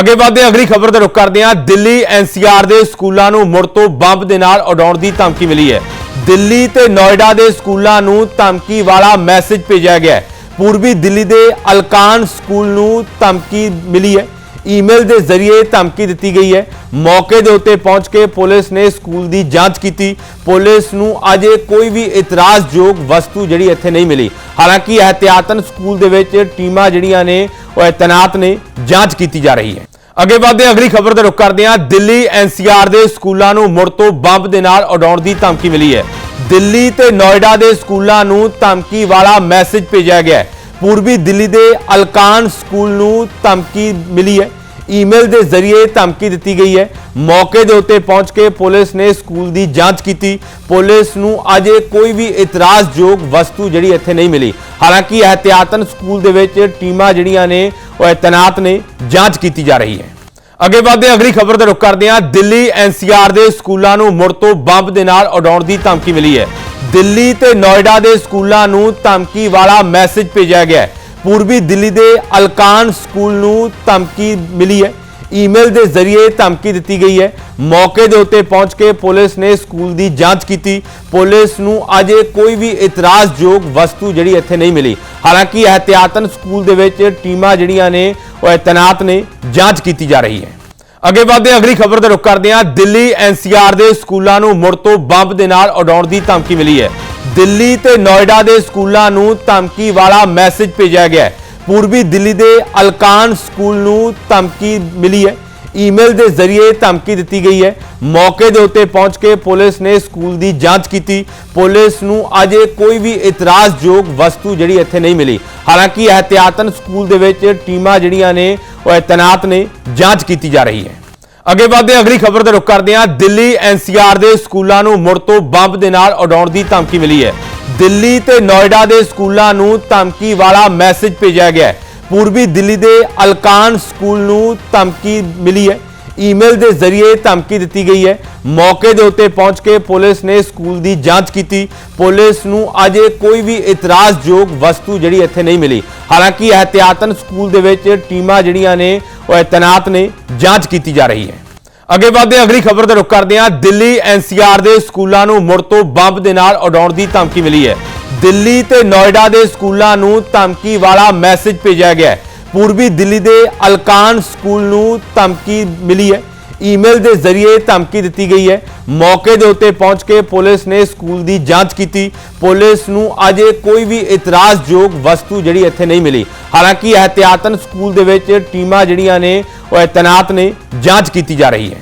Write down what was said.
ਅੱਗੇ ਵਧਦੇ ਅਗਲੀ ਖਬਰ ਤੇ ਰੁਕ ਕਰਦੇ ਹਾਂ। ਦਿੱਲੀ ਐਨਸੀਆਰ ਦੇ ਸਕੂਲਾਂ ਨੂੰ ਮੁੜ ਤੋਂ ਬੰਬ ਦੇ ਨਾਲ ਉਡਾਉਣ ਦੀ ਧਮਕੀ ਮਿਲੀ ਹੈ। ਦਿੱਲੀ ਤੇ ਨੋਇਡਾ ਦੇ ਸਕੂਲਾਂ ਨੂੰ ਧਮਕੀ ਵਾਲਾ ਮੈਸੇਜ ਭੇਜਿਆ ਗਿਆ ਹੈ। ਪੂਰਬੀ ਦਿੱਲੀ ਦੇ ਅਲਕਾਨ ਸਕੂਲ ਨੂੰ ਧਮਕੀ ਮਿਲੀ ਹੈ। ਈਮੇਲ ਦੇ ਜ਼ਰੀਏ ਧਮਕੀ ਦਿੱਤੀ ਗਈ ਹੈ। ਮੌਕੇ ਦੇ ਉੱਤੇ ਪਹੁੰਚ ਕੇ ਪੁਲਿਸ ਨੇ ਸਕੂਲ ਦੀ ਜਾਂਚ ਕੀਤੀ। ਪੁਲਿਸ ਨੂੰ ਅਜੇ ਕੋਈ ਵੀ ਇਤਰਾਜ਼ਯੋਗ ਵਸਤੂ ਜਿਹੜੀ ਇੱਥੇ ਨਹੀਂ ਮਿਲੀ। ਹਾਲਾਂਕਿ ਇਹਤਿਆਤਨ ਸਕੂਲ ਦੇ ਵਿੱਚ ਟੀਮਾਂ ਜਿਹੜੀਆਂ ਨੇ, ਉਹ ਤੈਨਾਤ ਨੇ, ਜਾਂਚ ਕੀਤੀ ਜਾ ਰਹੀ ਹੈ। ਅੱਗੇ ਵਧਦੇ ਹਾਂ, ਅਗਲੀ ਖਬਰ ਤੇ ਰੁਕ ਕਰਦੇ ਹਾਂ। ਦਿੱਲੀ ਐਨਸੀਆਰ ਦੇ ਸਕੂਲਾਂ ਨੂੰ ਮੁੜ ਤੋਂ ਬੰਬ ਦੇ ਨਾਲ ਉਡਾਉਣ ਦੀ ਧਮਕੀ ਮਿਲੀ ਹੈ। ਦਿੱਲੀ ਤੇ ਨੋਇਡਾ ਦੇ ਸਕੂਲਾਂ ਨੂੰ ਧਮਕੀ ਵਾਲਾ ਮੈਸੇਜ ਭੇਜਿਆ ਗਿਆ ਹੈ। ਪੂਰਬੀ ਦਿੱਲੀ ਦੇ ਅਲਕਾਨ ਸਕੂਲ ਨੂੰ ਧਮਕੀ ਮਿਲੀ ਹੈ। ਈਮੇਲ ਦੇ ਜ਼ਰੀਏ ਧਮਕੀ ਦਿੱਤੀ ਗਈ ਹੈ। ਮੌਕੇ ਦੇ ਉੱਤੇ ਪਹੁੰਚ ਕੇ ਪੁਲਿਸ ਨੇ ਸਕੂਲ ਦੀ ਜਾਂਚ ਕੀਤੀ। ਪੁਲਿਸ ਨੂੰ ਅਜੇ ਕੋਈ ਵੀ ਇਤਰਾਜ਼ਯੋਗ ਵਸਤੂ ਜਿਹੜੀ ਇੱਥੇ ਨਹੀਂ ਮਿਲੀ। ਹਾਲਾਂਕਿ ਇਹਤਿਆਤਨ ਸਕੂਲ ਦੇ ਵਿੱਚ ਟੀਮਾਂ ਜਿਹੜੀਆਂ ਨੇ, ਉਹ ਤੈਨਾਤ ਨੇ, ਜਾਂਚ ਕੀਤੀ ਜਾ ਰਹੀ ਹੈ। ਅੱਗੇ ਵਧਦੇ ਹਾਂ, ਅਗਲੀ ਖਬਰ ਦਾ ਰੁਕ ਕਰਦੇ ਹਾਂ। ਦਿੱਲੀ ਐਨਸੀਆਰ ਦੇ ਸਕੂਲਾਂ ਨੂੰ ਮੁੜ ਤੋਂ ਬੰਬ ਦੇ ਨਾਲ ਉਡਾਉਣ ਦੀ ਧਮਕੀ ਮਿਲੀ ਹੈ। ਦਿੱਲੀ ਤੇ ਨੋਇਡਾ ਦੇ ਸਕੂਲਾਂ ਨੂੰ ਧਮਕੀ ਵਾਲਾ ਮੈਸੇਜ ਭੇਜਿਆ ਗਿਆ ਹੈ। ਪੂਰਬੀ ਦਿੱਲੀ ਦੇ ਅਲਕਾਨ ਸਕੂਲ ਨੂੰ ਧਮਕੀ ਮਿਲੀ ਹੈ। ਈਮੇਲ ਦੇ ਜ਼ਰੀਏ ਧਮਕੀ ਦਿੱਤੀ ਗਈ ਹੈ। ਮੌਕੇ ਦੇ ਉੱਤੇ ਪਹੁੰਚ ਕੇ ਪੁਲਿਸ ਨੇ ਸਕੂਲ ਦੀ ਜਾਂਚ ਕੀਤੀ। ਪੁਲਿਸ ਨੂੰ ਅਜੇ ਕੋਈ ਵੀ ਇਤਰਾਜ਼ਯੋਗ ਵਸਤੂ ਜਿਹੜੀ ਇੱਥੇ ਨਹੀਂ ਮਿਲੀ। ਹਾਲਾਂਕਿ ਇਹਤਿਆਤਨ ਸਕੂਲ ਦੇ ਵਿੱਚ ਟੀਮਾਂ ਜਿਹੜੀਆਂ ਨੇ, ਉਹ ਤੈਨਾਤ ਨੇ, ਜਾਂਚ ਕੀਤੀ ਜਾ ਰਹੀ ਹੈ। ਅੱਗੇ ਵਧਦੇ ਹਾਂ ਅਗਲੀ ਖਬਰ ਤੇ ਰੁਕ ਕਰਦੇ ਹਾਂ। ਦਿੱਲੀ ਐਨਸੀਆਰ ਦੇ ਸਕੂਲਾਂ ਨੂੰ ਮੁੜ ਤੋਂ ਬੰਬ ਦੇ ਨਾਲ ਉਡਾਉਣ ਦੀ ਧਮਕੀ ਮਿਲੀ ਹੈ। ਦਿੱਲੀ ਤੇ ਨੋਇਡਾ ਦੇ ਸਕੂਲਾਂ ਨੂੰ ਧਮਕੀ ਵਾਲਾ ਮੈਸੇਜ ਭੇਜਿਆ ਗਿਆ ਹੈ। ਪੂਰਬੀ ਦਿੱਲੀ ਦੇ ਅਲਕਾਨ ਸਕੂਲ ਨੂੰ ਧਮਕੀ ਮਿਲੀ ਹੈ। ਈਮੇਲ ਦੇ ਜ਼ਰੀਏ ਧਮਕੀ ਦਿੱਤੀ ਗਈ ਹੈ। ਮੌਕੇ ਦੇ ਉੱਤੇ ਪਹੁੰਚ ਕੇ ਪੁਲਿਸ ਨੇ ਸਕੂਲ ਦੀ ਜਾਂਚ ਕੀਤੀ। ਪੁਲਿਸ ਨੂੰ ਅਜੇ ਕੋਈ ਵੀ ਇਤਰਾਜ਼ਯੋਗ ਵਸਤੂ ਜਿਹੜੀ ਇੱਥੇ ਨਹੀਂ ਮਿਲੀ। ਹਾਲਾਂਕਿ ਇਹਤਿਆਤਨ ਸਕੂਲ ਦੇ ਵਿੱਚ ਟੀਮਾਂ ਜਿਹੜੀਆਂ ਨੇ ਉਹ ਤੈਨਾਤ ਨੇ, ਜਾਂਚ ਕੀਤੀ ਜਾ ਰਹੀ ਹੈ। ਅੱਗੇ ਵਧਦੇ ਹਾਂ, ਅਗਲੀ ਖਬਰ ਤੇ ਰੁਕ ਕਰਦੇ ਹਾਂ। ਦਿੱਲੀ ਐਨਸੀਆਰ ਦੇ ਸਕੂਲਾਂ ਨੂੰ ਮੁੜ ਤੋਂ ਬੰਬ ਦੇ ਨਾਲ ਉਡਾਉਣ ਦੀ ਧਮਕੀ ਮਿਲੀ ਹੈ। ਦਿੱਲੀ ਤੇ ਨੋਇਡਾ ਦੇ ਸਕੂਲਾਂ ਨੂੰ ਧਮਕੀ ਵਾਲਾ ਮੈਸੇਜ ਭੇਜਿਆ ਗਿਆ ਹੈ। ਪੂਰਬੀ ਦਿੱਲੀ ਦੇ ਅਲਕਾਨ ਸਕੂਲ ਨੂੰ ਧਮਕੀ ਮਿਲੀ ਹੈ। ਈਮੇਲ ਦੇ ਜ਼ਰੀਏ ਧਮਕੀ ਦਿੱਤੀ ਗਈ ਹੈ। ਮੌਕੇ ਦੇ ਉੱਤੇ ਪਹੁੰਚ ਕੇ ਪੁਲਿਸ ਨੇ ਸਕੂਲ ਦੀ ਜਾਂਚ ਕੀਤੀ। ਪੁਲਿਸ ਨੂੰ ਅਜੇ ਕੋਈ ਵੀ ਇਤਰਾਜ਼ਯੋਗ ਵਸਤੂ ਜਿਹੜੀ ਇੱਥੇ ਨਹੀਂ ਮਿਲੀ। ਹਾਲਾਂਕਿ ਇਹਤਿਆਤਨ ਸਕੂਲ ਦੇ ਵਿੱਚ ਟੀਮਾਂ ਜਿਹੜੀਆਂ ਨੇ, ਉਹ ਤੈਨਾਤ ਨੇ, ਜਾਂਚ ਕੀਤੀ ਜਾ ਰਹੀ ਹੈ। ਅੱਗੇ ਵਧਦੇ ਹਾਂ, ਅਗਲੀ ਖਬਰ ਦਾ ਰੁਕ ਕਰਦੇ ਹਾਂ। ਦਿੱਲੀ ਐਨਸੀਆਰ ਦੇ ਸਕੂਲਾਂ ਨੂੰ ਮੁੜ ਤੋਂ ਬੰਬ ਦੇ ਨਾਲ ਉਡਾਉਣ ਦੀ ਧਮਕੀ ਮਿਲੀ ਹੈ। ਦਿੱਲੀ ਤੇ ਨੋਇਡਾ ਦੇ ਸਕੂਲਾਂ ਨੂੰ ਧਮਕੀ ਵਾਲਾ ਮੈਸੇਜ ਭੇਜਿਆ ਗਿਆ ਹੈ। ਪੂਰਬੀ ਦਿੱਲੀ ਦੇ ਅਲਕਾਨ ਸਕੂਲ ਨੂੰ ਧਮਕੀ ਮਿਲੀ ਹੈ। ਈਮੇਲ ਦੇ ਜ਼ਰੀਏ ਧਮਕੀ ਦਿੱਤੀ ਗਈ ਹੈ। ਮੌਕੇ ਦੇ ਉੱਤੇ ਪਹੁੰਚ ਕੇ ਪੁਲਿਸ ਨੇ ਸਕੂਲ ਦੀ ਜਾਂਚ ਕੀਤੀ। ਪੁਲਿਸ ਨੂੰ ਅਜੇ ਕੋਈ ਵੀ ਇਤਰਾਜ਼ਯੋਗ ਵਸਤੂ ਜਿਹੜੀ ਇੱਥੇ ਨਹੀਂ ਮਿਲੀ। ਹਾਲਾਂਕਿ ਇਹਤਿਆਤਨ ਸਕੂਲ ਦੇ ਵਿੱਚ ਟੀਮਾਂ ਜਿਹੜੀਆਂ ਨੇ, ਉਹ ਤੈਨਾਤ ਨੇ, ਜਾਂਚ ਕੀਤੀ ਜਾ ਰਹੀ ਹੈ।